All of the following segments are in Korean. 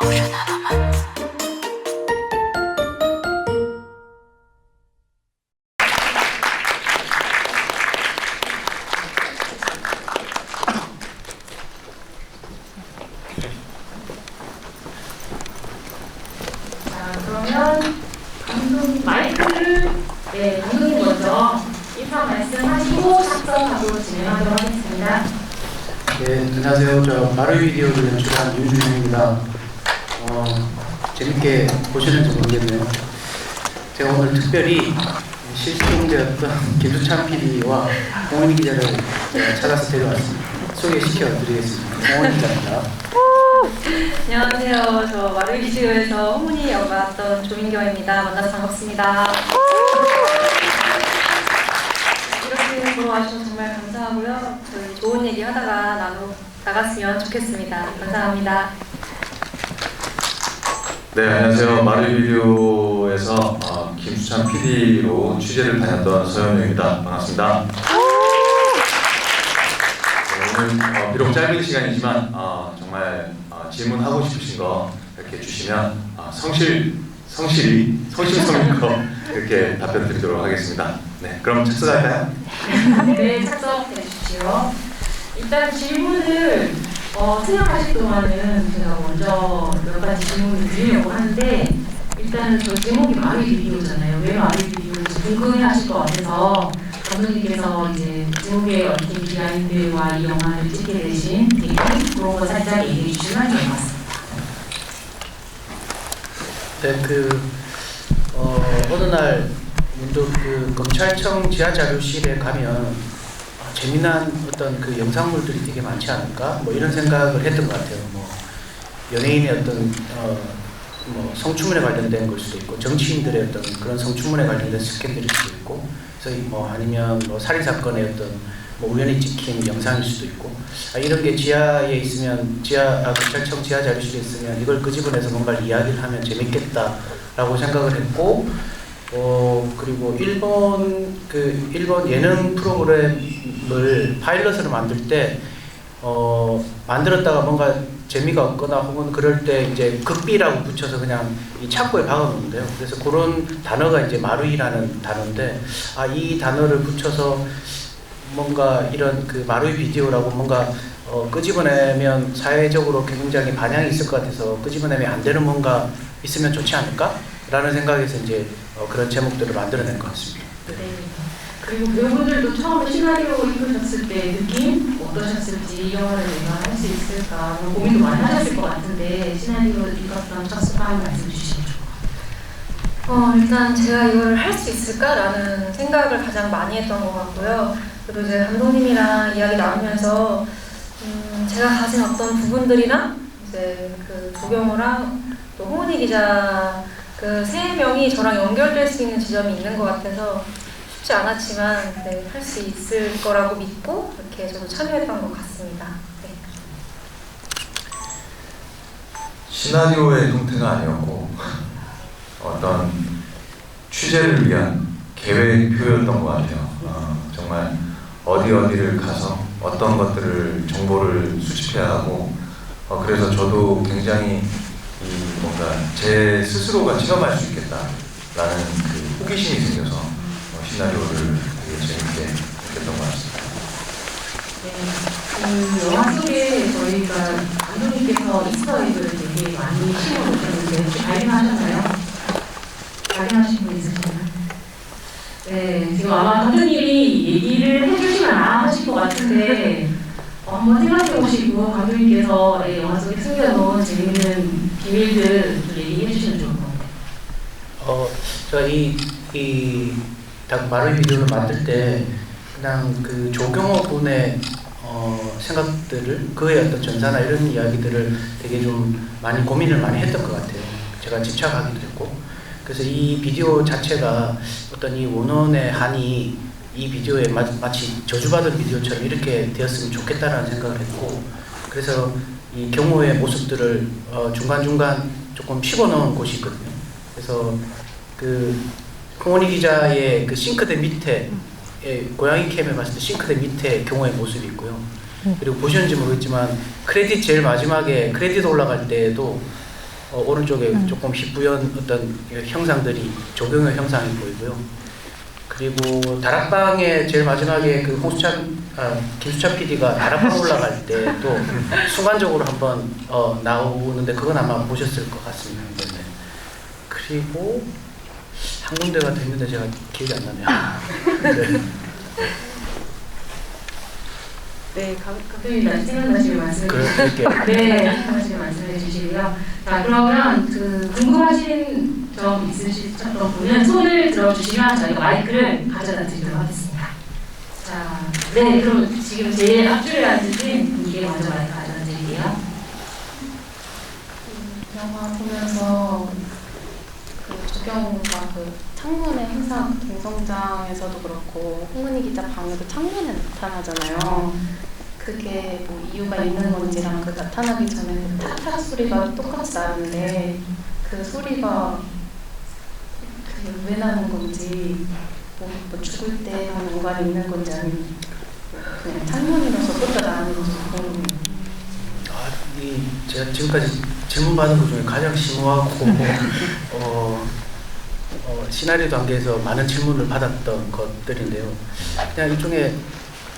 我做到了吗？ 홍원희 기자를 제가 찾아서 데려왔습니다. 소개시켜 드리겠습니다. 홍원희 기자입니다. 안녕하세요. 저 마루이지오에서 홍문희 역맡던 조민경입니다. 만나서 반갑습니다. 이렇게 보러 와주셔서 정말 감사하고요. 저희 좋은 얘기 하다가 나누 나갔으면 좋겠습니다. 감사합니다. 네, 안녕하세요. 마루비디오에서 어, 김수찬 PD로 취재를 다녔던 서현우입니다. 반갑습니다. 네, 오늘 어, 비록 짧은 시간이지만 어, 정말 어, 질문하고 싶으신 거 이렇게 주시면 어, 성실, 성실히, 성실성의껏 이렇게 답변 드리도록 하겠습니다. 네, 그럼 착수할까요? 네, 착석해 주십시오. 일단 질문을 어, 생각하실 동안은 제가 먼저 몇 가지 질문을 드리려고 하는데 일단은 저 제목이 마리 비디오잖아요. 왜 마리 비디오인지 궁금해하실 것 같아서 감독님께서 이제 제목에 얽힌 비하인드와 이 영화를 찍게 되신 계기 그런 거 살짝 얘기해 주시면 좋을 것 같습니다. 네, 그 어, 어느 날 문득 그 검찰청 지하 자료실에 가면 아, 재미난 어떤 그 영상물들이 되게 많지 않을까? 뭐 이런 생각을 했던 것 같아요. 뭐 연예인의 어떤 어, 뭐 성추문에 관련된 걸 수도 있고 정치인들의 어떤 그런 성추문에 관련된 스캔들일 수도 있고 그래서 이뭐 아니면 뭐 살인 사건의 어떤 뭐 우연히 찍힌 영상일 수도 있고 아, 이런 게 지하에 있으면 지하 아, 검찰청 지하 자료실에 있으면 이걸 끄집어내서 뭔가를 이야기를 하면 재밌겠다라고 생각을 했고 어 그리고 일본 그 일본 예능 프로그램을 파일럿으로 만들 때 어, 만들었다가 뭔가 재미가 없거나 혹은 그럴 때 이제 극비라고 붙여서 그냥 이 창고에 박아놓는데요. 그래서 그런 단어가 이제 마루이라는 단어인데 아 이 단어를 붙여서 뭔가 이런 그 마루이 비디오라고 뭔가 어, 끄집어내면 사회적으로 굉장히 반향이 있을 것 같아서 끄집어내면 안 되는 뭔가 있으면 좋지 않을까 라는 생각에서 이제 어, 그런 제목들을 만들어낸 것 같습니다. 네. 그리고 배우분들도 처음에 시나리오 읽으셨을 때 느낌 어떠셨을지 이 영화를 내가 할 수 있을까 고민도 많이 하셨을 것 같은데 시나리오 읽었던 첫 소감 말씀 같아요. 어, 일단 제가 이걸 할 수 있을까라는 생각을 가장 많이 했던 것 같고요. 그리고 이제 감독님이랑 이야기 나누면서 음, 제가 가진 어떤 부분들이나 이제 그 조경호랑 또 홍은희 기자 그 세 명이 저랑 연결될 수 있는 지점이 있는 것 같아서 쉽지 않았지만 네, 할 수 있을 거라고 믿고 이렇게 저도 참여했던 것 같습니다. 네. 시나리오의 형태가 아니었고 어떤 취재를 위한 계획표였던 것 같아요. 어, 정말 어디 어디를 가서 어떤 것들을 정보를 수집해야 하고 어, 그래서 저도 굉장히 이 뭔가 제 스스로가 체험할 수 있겠다라는 그 호기심이 생겨서 어, 시나리오를 되게 재밌게 했던 것 같습니다. 영화 속에 저희가 감독님께서 이스터에그를 되게 많이 심어놓으셨는데 혹시 발견하셨나요? 발견하신 분 있으신가요? 네, 지금 아마 감독님이 얘기를 해주시면 안 하실 것 같은데 어, 한번 생각해 보시고 감독님께서 네, 영화 속에 숨겨놓은 재밌는 비밀들 좀 얘기해 주시면 좋을 것 같아요. 어, 제가 이, 이, 딱 마루 비디오를 만들 때, 그냥 그 조경호 군의 어, 생각들을, 그의 어떤 전사나 이런 이야기들을 되게 좀 많이 고민을 많이 했던 것 같아요. 제가 집착하기도 했고. 그래서 이 비디오 자체가 어떤 이 원원의 한이 이 비디오에 마, 마치 저주받은 비디오처럼 이렇게 되었으면 좋겠다라는 생각을 했고, 그래서 이 경호의 모습들을 어, 중간중간 조금 집어넣은 곳이 있거든요. 그래서 그 홍원희 기자의 그 싱크대 밑에 예, 고양이 캠에 봤을 때 싱크대 밑에 경호의 모습이 있고요. 그리고 보셨는지 모르겠지만 크레딧 제일 마지막에 크레딧 올라갈 때에도 어, 오른쪽에 조금 희뿌연 어떤 형상들이 조경의 형상이 보이고요. 그리고 다락방에 제일 마지막에 그 홍수찬 아, 김수찬 PD가 다락방 올라갈 때 또 순간적으로 한번 어, 나오는데 그건 아마 보셨을 것 같습니다. 네. 그리고 한 군데가 더 있는데 제가 기억이 안 나네요. 네. 네, 감- 감독님. 그럴게요. 네, 생각나시면 말씀해 주시고요. 자, 그러면 그 궁금하신 점 있으셨던 분은 손을 들어주시면 저희가 마이크를 가져다 드리도록 하겠습니다. 자, 네, 그럼 지금 제일 앞줄에 앉으신 분께 먼저 마이크 가져다 드릴게요. 영화 보면서 그 조경과 그 창문에 항상 동성장에서도 그렇고 홍은희 기자 방에도 창문에 나타나잖아요. 그게 뭐 이유가 있는 건지랑 그 나타나기 전에 그 탁탁 소리가 똑같이 나는데 그 소리가 그게 왜 나는 건지 뭐, 뭐 죽을 때 하는 연관이 있는 건지 아니면 그냥 창문이라서 소리가 나는 건지 궁금해요. 아, 이 제가 지금까지 질문 받은 것 중에 가장 심오하고 어, 어, 시나리오 단계에서 많은 질문을 받았던 것들인데요. 그냥 일종의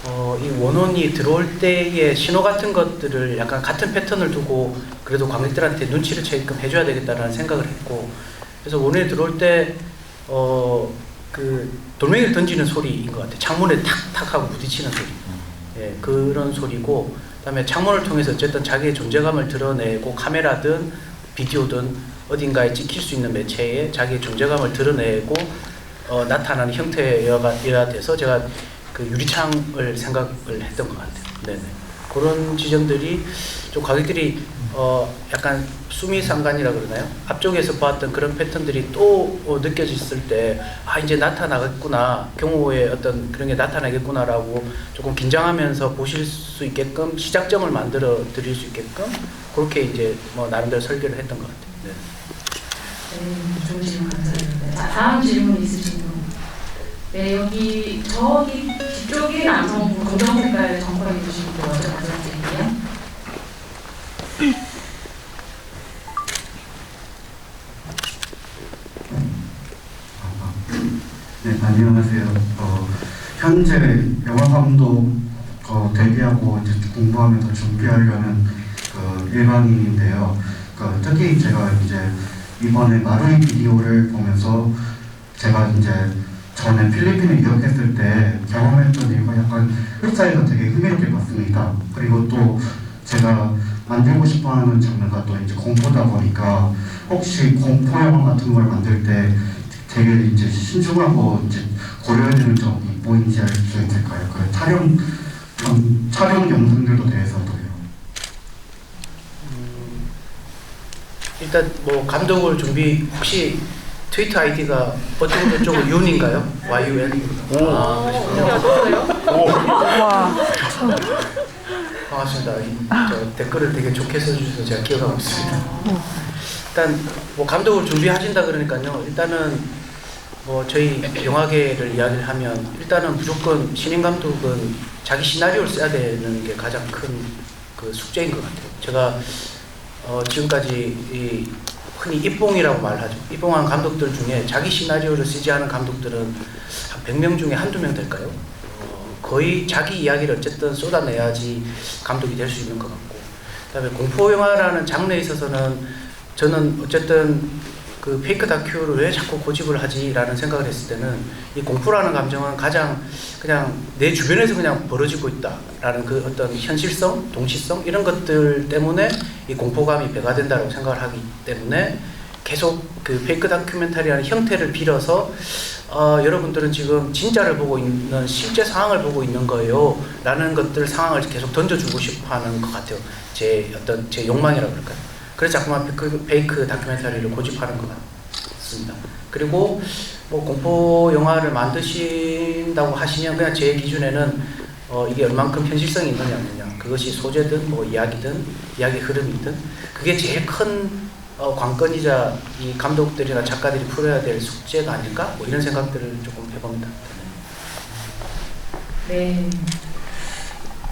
어, 이 원혼이 들어올 때의 신호 같은 것들을 약간 같은 패턴을 두고 그래도 관객들한테 눈치를 채게끔 해줘야 되겠다라는 생각을 했고 그래서 원혼이 들어올 때 어, 그 돌멩이를 던지는 소리인 것 같아요. 창문에 탁탁 하고 부딪히는 소리. 예, 그런 소리고 그다음에 창문을 통해서 어쨌든 자기의 존재감을 드러내고 카메라든 비디오든 어딘가에 찍힐 수 있는 매체에 자기의 존재감을 드러내고 어, 나타나는 형태여야 돼서 제가 그 유리창을 생각을 했던 것 같아요. 네네. 그런 지점들이 좀 가격들이 어 약간 수미상관이라 그러나요? 앞쪽에서 봤던 그런 패턴들이 또 어, 느껴졌을 때 아 이제 나타나겠구나 경호의 어떤 그런 게 나타나겠구나라고 조금 긴장하면서 보실 수 있게끔 시작점을 만들어 드릴 수 있게끔 그렇게 이제 뭐 나름대로 설계를 했던 것 같아요. 네. 네, 좋은 질문 감사드립니다. 자, 다음 질문 있으신 분. 네, 여기 저기 뒤쪽에 남성분 검정 색깔 정권 입으신 분 먼저 말씀드릴게요. 네, 안녕하세요. 어, 현재 영화 감독 어, 데뷔하고 이제 공부하면서 준비하려는 그 일반인인데요. 그 특히 제가 이제 이번에 마루이 비디오를 보면서 제가 이제 전에 필리핀을 유학했을 때 경험했던 일과 약간 흡사해서 되게 흥미롭게 봤습니다. 그리고 또 제가 만들고 싶어하는 장르가 또 이제 공포다 보니까 혹시 공포 영화 같은 걸 만들 때 되게 이제 신중하고 이제 고려해야 되는 점이 뭐인지 알 수 있을까요? 그 촬영 영, 촬영 영상들도 대해서도요. 음, 일단 뭐 감독을 준비 혹시 트위터 아이디가 어쩌고 저쩌고 윤인가요? YUN? 아, 그러시군요. 반갑습니다. 이, 저 댓글을 되게 좋게 써주셔서 제가 기억하고 있습니다. 일단 뭐 감독을 준비하신다 그러니까요. 일단은 뭐 저희 영화계를 이야기를 하면 일단은 무조건 신인 감독은 자기 시나리오를 써야 되는 게 가장 큰 그 숙제인 것 같아요. 제가 어, 지금까지 이 흔히 입봉이라고 말하죠. 입봉한 감독들 중에 자기 시나리오를 쓰지 않은 감독들은 한 100명 중에 한두 명 될까요? 어, 거의 자기 이야기를 어쨌든 쏟아내야지 감독이 될 수 있는 것 같고 그다음에 공포 영화라는 장르에 있어서는 저는 어쨌든 그 페이크 다큐를 왜 자꾸 고집을 하지라는 생각을 했을 때는 이 공포라는 감정은 가장 그냥 내 주변에서 그냥 벌어지고 있다라는 그 어떤 현실성, 동시성 이런 것들 때문에 이 공포감이 배가 된다고 생각을 하기 때문에 계속 그 페이크 다큐멘터리라는 형태를 빌어서 어, 여러분들은 지금 진짜를 보고 있는 실제 상황을 보고 있는 거예요. 라는 것들 상황을 계속 던져주고 싶어 하는 것 같아요. 제 어떤 제 욕망이라고 그럴까요 그래서 자꾸만 페이크, 페이크 다큐멘터리를 고집하는 것 같습니다 그리고 뭐 공포 영화를 만드신다고 하시면 그냥 제 기준에는 어, 이게 얼만큼 현실성이 있느냐 없느냐 그것이 소재든 뭐 이야기든 이야기 흐름이든 그게 제일 큰 어, 관건이자 이 감독들이나 작가들이 풀어야 될 숙제가 아닐까 뭐 이런 생각들을 조금 해봅니다. 네.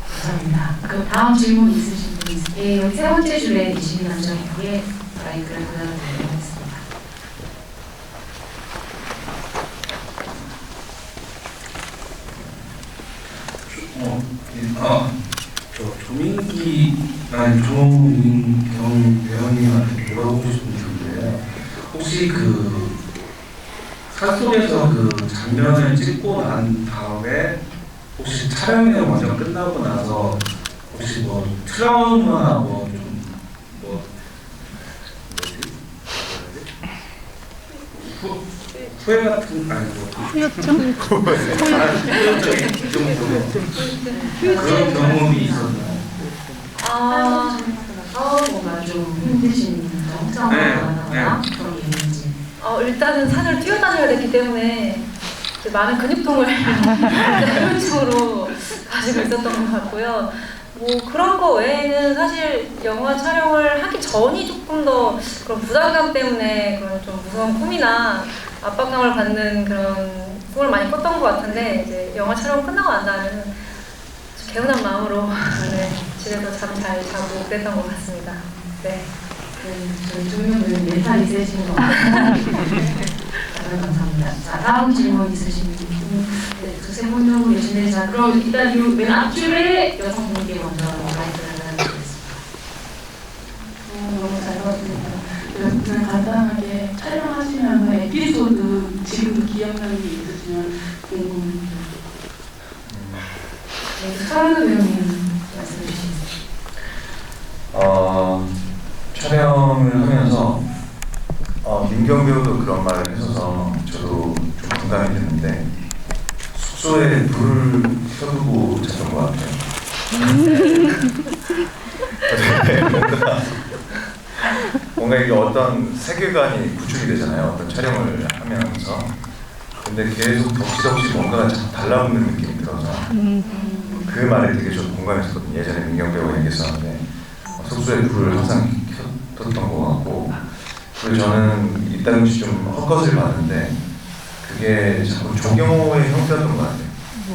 감사합니다. 그럼 다음 질문 있으신? 네, 세 번째 줄에 계신 남자분께 마이크를 돌려드리도록 하겠습니다. 어, 예, 아, 저 조민기 아니 조민경 배우님한테 물어보고 싶은 게 있는데요. 혹시 그 산속에서 그 장면을 찍고 난 다음에 혹시 촬영이 먼저 끝나고 나서 혹시 뭐 트라우마 뭐좀 뭐 후, 후회 같은 아니 뭐 후유증 후유증 이 정도로 그런 경험이 있었나요? 아, 뭔가 좀 힘드신 정상화나 네, 그런 게 있는지. 어, 일단은 산을 뛰어다녀야 됐기 때문에 이제 많은 근육통을 후유증으로 가지고 있었던 것 같고요. 뭐 그런 거 외에는 사실 영화 촬영을 하기 전이 조금 더 그런 부담감 때문에 그런 좀 무서운 꿈이나 압박감을 받는 그런 꿈을 많이 꿨던 것 같은데 이제 영화 촬영 끝나고 난 다음에는 개운한 마음으로 네, 집에서 잠 잘 자고 그랬던 것 같습니다. 네. 그, 저희 조명은 멘탈이 세신 것 같아요. 네, 감사합니다. 자, 다음 질문 있으신 분. 네, 두세 분 정도 계신데, 자, 그럼 일단 요 맨 앞줄에 여성분께 먼저 마이크를 드리겠습니다. 어, 너무 잘 봤습니다. 그, 그냥 간단하게 촬영하시면서 에피소드 지금도 기억나는 게 있으시면 궁금합니다. 네, 서른우 배우님 말씀해 주시겠어요? 어, 촬영을 하면서 어, 민경 배우도 그런 말을 해줘서 저도 좀 공감이 됐는데 숙소에 불을 켜두고 잤던 것 같아요. 네, 뭔가, 뭔가 이게 어떤 세계관이 구축이 되잖아요. 어떤 촬영을 하면서. 근데 계속 덕지덕지 뭔가가 자꾸 달라붙는 느낌이 들어서 그 말에 되게 좀 공감했었거든요. 예전에 민경 배우가 얘기했었는데 어, 숙소에 불을 항상 켰던 것 같고 그리고 저는 이따금 씨좀 헛것을 봤는데 그게 자꾸 조경호의 형태였던 것 같아요.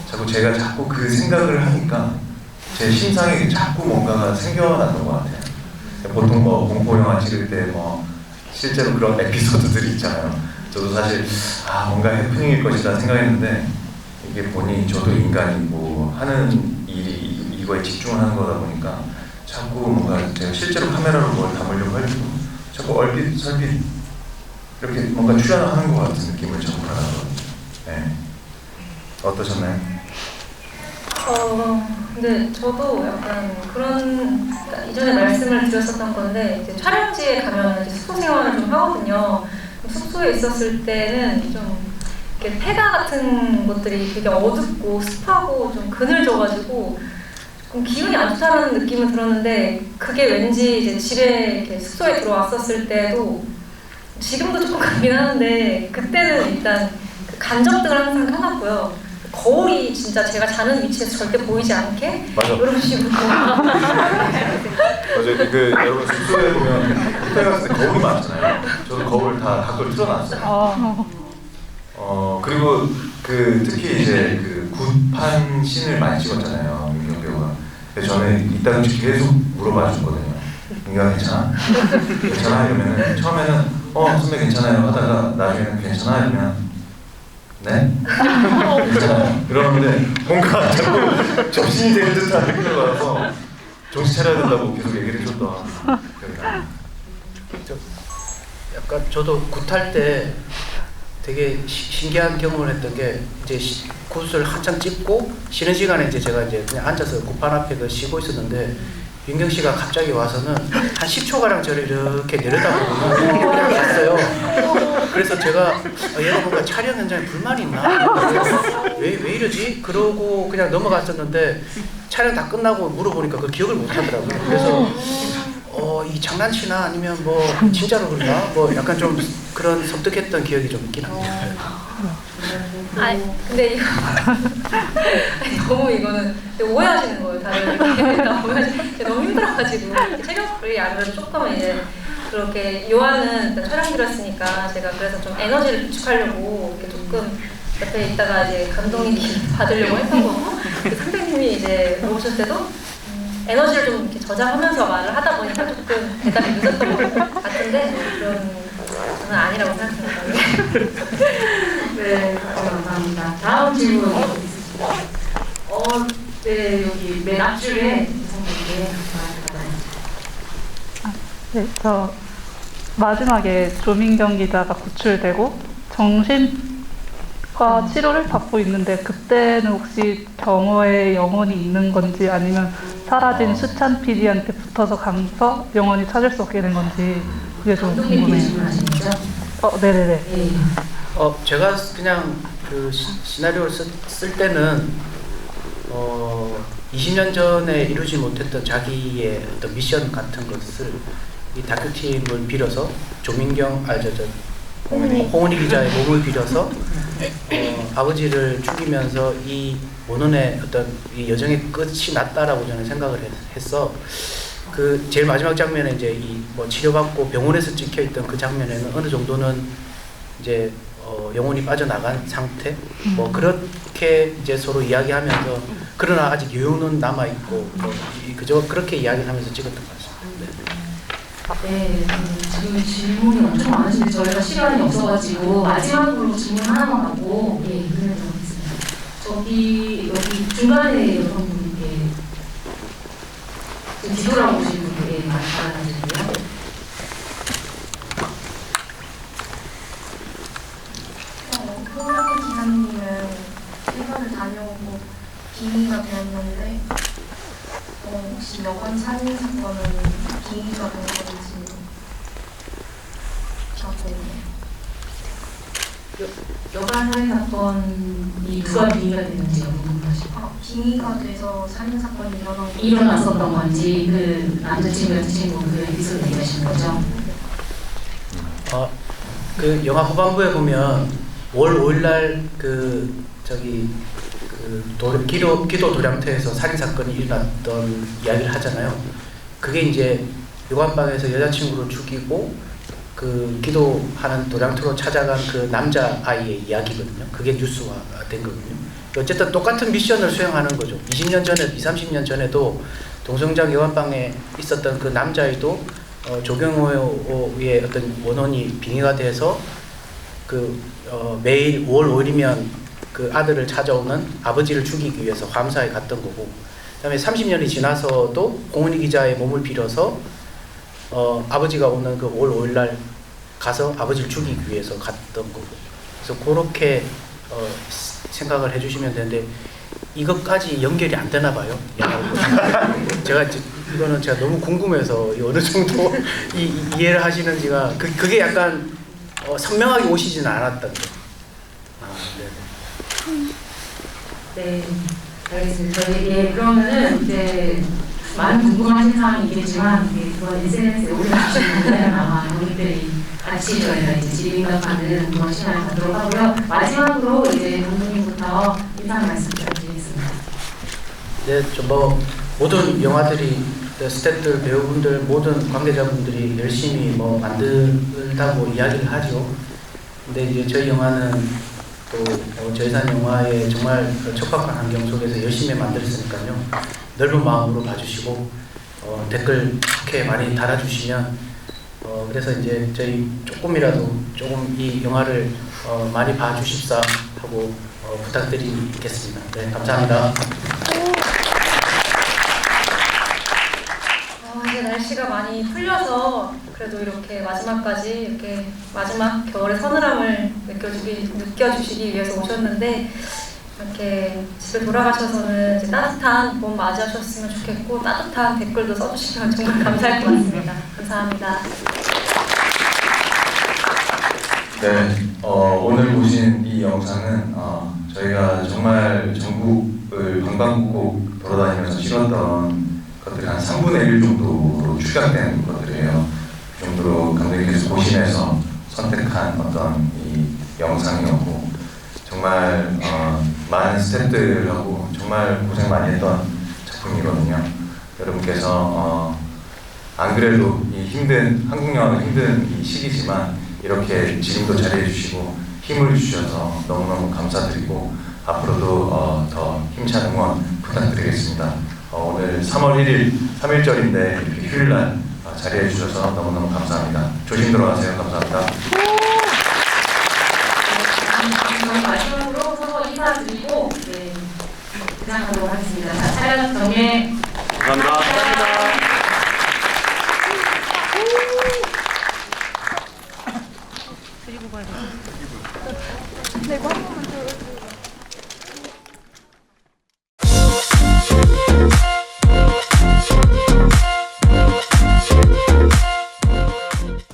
자꾸 제가 자꾸 그 생각을 하니까 제 심상에 자꾸 뭔가가 생겨났던 것 같아요. 보통 뭐 공포 영화 찍을 때뭐 실제로 그런 에피소드들이 있잖아요. 저도 사실 아 뭔가 해프닝일 것이다 생각했는데 이게 보니 저도 인간이고 하는 일이 이거에 집중하는 거다 보니까 자꾸 뭔가 제가 실제로 카메라로 뭘 담으려고 할 때도 자꾸 얼핏 설핏 이렇게 뭔가 출연하는 것 같은 느낌을 자꾸 받았거든요. 네. 어떠셨나요? 어, 근데 저도 약간 그런 그러니까 이전에 말씀을 드렸었던 건데 이제 촬영지에 가면 이제 숙소 생활을 좀 하거든요. 숙소에 있었을 때는 좀 이렇게 폐가 같은 것들이 되게 어둡고 습하고 좀 그늘져가지고 조금 기분이 안 좋다는 느낌은 들었는데 그게 왠지 이제 집에 이렇게 숙소에 들어왔었을 때도 지금도 조금 그렇긴 하는데 그때는 일단 그 간접등을 항상 켜놨고요. 거울이 진짜 제가 자는 위치에서 절대 보이지 않게 맞아. 이런 식으로 맞아요. 그 여러분 숙소에 보면 호텔 갔을 때 거울이 많잖아요. 저도 거울 다 각도를 틀어놨어요. 어 그리고 그 특히 이제 그 굿판 씬을 많이 찍었잖아요. 민경 배우가. 저는 이따금 계속 물어봐 줬거든요. 민경 괜찮아? 괜찮아? 이러면은 처음에는 어 선배 괜찮아요 하다가 나중에는 괜찮아? 이러면 네? 그러는데 뭔가 자꾸 접신이 되는 듯한 느낌이 와서 정신 차려야 된다고 계속 얘기를 해줬던. 약간 저도 굿할 때 되게 시- 신기한 경험을 했던 게 이제 시- 굿을 한참 찍고 쉬는 시간에 이제 제가 이제 그냥 앉아서 굿판 앞에 그 쉬고 있었는데 윤경 씨가 갑자기 와서는 한 10초가량 저를 이렇게 내려다보고 그냥 갔어요. 그래서 제가 어, 얘가 뭔가 촬영 현장에 불만이 있나? 왜, 왜 이러지? 그러고 그냥 넘어갔었는데 촬영 다 끝나고 물어보니까 그 기억을 못 하더라고요. 그래서 어, 이 장난치나 아니면 뭐 진짜로 그런가? 뭐 약간 좀 그런 섬뜩했던 기억이 좀 있긴 합니다. 아니 근데 이거 아니, 너무 이거는 오해하시는 거예요 다들 이렇게. 나 오해하시 너무 힘들어가지고. 체력이 아무래도 조금 이제 그렇게 요한은 일단 촬영이었으니까 제가 그래서 좀 에너지를 비축하려고 이렇게 조금 옆에 있다가 이제 감독님 받으려고 했던 거고 그 선배님이 이제 오실 때도 음, 에너지를 좀 이렇게 저장하면서 말을 하다 보니까 조금 대답이 늦었던 것 같은데 뭐 그런 저는 아니라고 생각합니다. 네, 감사합니다. 다음 질문 있으십니까? 어, 네, 여기 맨 앞줄에 여성분께 말씀드립니다. 네, 저 마지막에 조민경 기자가 구출되고 정신 과 치료를 받고 있는데 그때는 혹시 경호에 영혼이 있는 건지 아니면 사라진 수찬 PD한테 붙어서 가서 영원히 찾을 수 없게 된 건지 그게 좀 궁금해요. 어, 네네네. 네. 어, 제가 그냥 그 시, 시나리오를 쓸, 쓸 때는 어, 20년 전에 이루지 못했던 자기의 어떤 미션 같은 것을 이 다큐팀을 빌어서 조민경, 아, 저, 저, 홍은희, 홍은희 기자의 몸을 빌어서 어, 아버지를 죽이면서 이 모논의 어떤 이 여정의 끝이 났다라고 저는 생각을 했, 했어. 그 제일 마지막 장면에 이제 이 뭐 치료받고 병원에서 찍혀 있던 그 장면에는 어느 정도는 이제 어, 영혼이 빠져나간 상태 뭐 그렇게 이제 서로 이야기하면서 그러나 아직 유효는 남아 있고 뭐 이- 그저 그렇게 이야기하면서 찍었던 것 같습니다. 네. 네, 음, 지금 질문이 엄청 많으신데 저희가 시간이 없어가지고 마지막으로 질문 하나만 하고 예, 좀 하겠습니다. 저기 여기 중간에 여성분께 지금 뒤돌아 보신 분께 말씀하시는데요. 어, 홍명희 기자님은 일본을 다녀오고 빙의가 되었는데 어, 혹시 여관 살인 사건은 빙의가 된 건지 하고 여관 살인 사건이 누가 빙의가 됐는지가 궁금하시고 아, 빙의가 돼서 살인 사건이 일어난 건지 일어났었던 건지 그 남자친구 여자친구 그 에피소드 얘기하시는 거죠? 어, 그 영화 후반부에 보면 월 5일 날 그 저기 그 도, 기도 기도 도량터에서 살인 사건이 일어났던 이야기를 하잖아요. 그게 이제 요관방에서 여자친구를 죽이고 그 기도하는 도량터로 찾아간 그 남자 아이의 이야기거든요. 그게 뉴스화된 거거든요. 어쨌든 똑같은 미션을 수행하는 거죠. 20년 전에, 20, 30년 전에도 동성장 여관방에 있었던 그 남자아이도 어, 조경호의 어떤 원혼이 빙의가 돼서 그 어, 매일 5월 5일이면 그 아들을 찾아오는 아버지를 죽이기 위해서 감사에 갔던 거고 그다음에 30년이 지나서도 공은희 기자의 몸을 빌어서 어, 아버지가 오는 그 5월 5일 날 가서 아버지를 죽이기 위해서 갔던 거고 그래서 그렇게 어, 생각을 해주시면 되는데 이것까지 연결이 안 되나 봐요. 제가 이거는 제가 너무 궁금해서 이 어느 정도 이, 이- 이해를 하시는지가 그, 그게 약간 어, 선명하게 오시지는 않았던 거. 아, 네. 네, 알겠습니다. 저희 예, 그러면은 이제 많은 궁금하신 사항이 있겠지만 예, 그건 SNS에 올려주시는 분들은 아마 여러분들이 같이 저희가 이제 질의응답하는 그런 시간을 갖도록 하고요. 마지막으로 이제 감독님부터 인사 말씀 부탁드리겠습니다. 네, 좀뭐 모든 영화들이 그 스태프들, 배우분들, 모든 관계자분들이 열심히 뭐 만들다고 이야기를 하죠. 근데 이제 저희 영화는 또 어, 저예산 영화에 정말 그 척박한 환경 속에서 열심히 만들었으니까요. 넓은 마음으로 봐주시고 어, 댓글 좋게 많이 달아주시면 어, 그래서 이제 저희 조금이라도 조금 이 영화를 어, 많이 봐주십사 하고 어, 부탁드리겠습니다. 네, 감사합니다. 어, 이제 날씨가 많이 풀려서 그래도 이렇게 마지막까지 이렇게 마지막 겨울의 서늘함을 느껴주기, 느껴주시기 위해서 오셨는데 이렇게 집에 돌아가셔서는 이제 따뜻한 봄 맞이하셨으면 좋겠고 따뜻한 댓글도 써주시면 정말 감사할 것 같습니다. 감사합니다. 네, 어, 오늘 보신 이 영상은 어, 저희가 정말 전국을 방방곡곡 돌아다니면서 찍었던 것들이 한 3분의 1 정도로 축약된 것들이에요. 그 정도로 감독님께서 고심해서 선택한 어떤 이 영상이었고 정말 어, 많은 스태프들하고 정말 고생 많이 했던 작품이거든요. 여러분께서 어, 안 그래도 이 힘든 한국 영화가 힘든 이 시기지만 이렇게 지금도 잘해 주시고 힘을 주셔서 너무너무 감사드리고 앞으로도 어, 더 힘찬 응원 부탁드리겠습니다. 어, 오늘 3월 1일 3일절인데 이렇게 휴일날 어, 자리해 주셔서 너무너무 감사합니다. 조심 들어가세요. 감사합니다. 마지막으로 서로 인사드리고 네, 시작하도록 하겠습니다. 자, 차렷 정해. 감사합니다. 네, 뭐.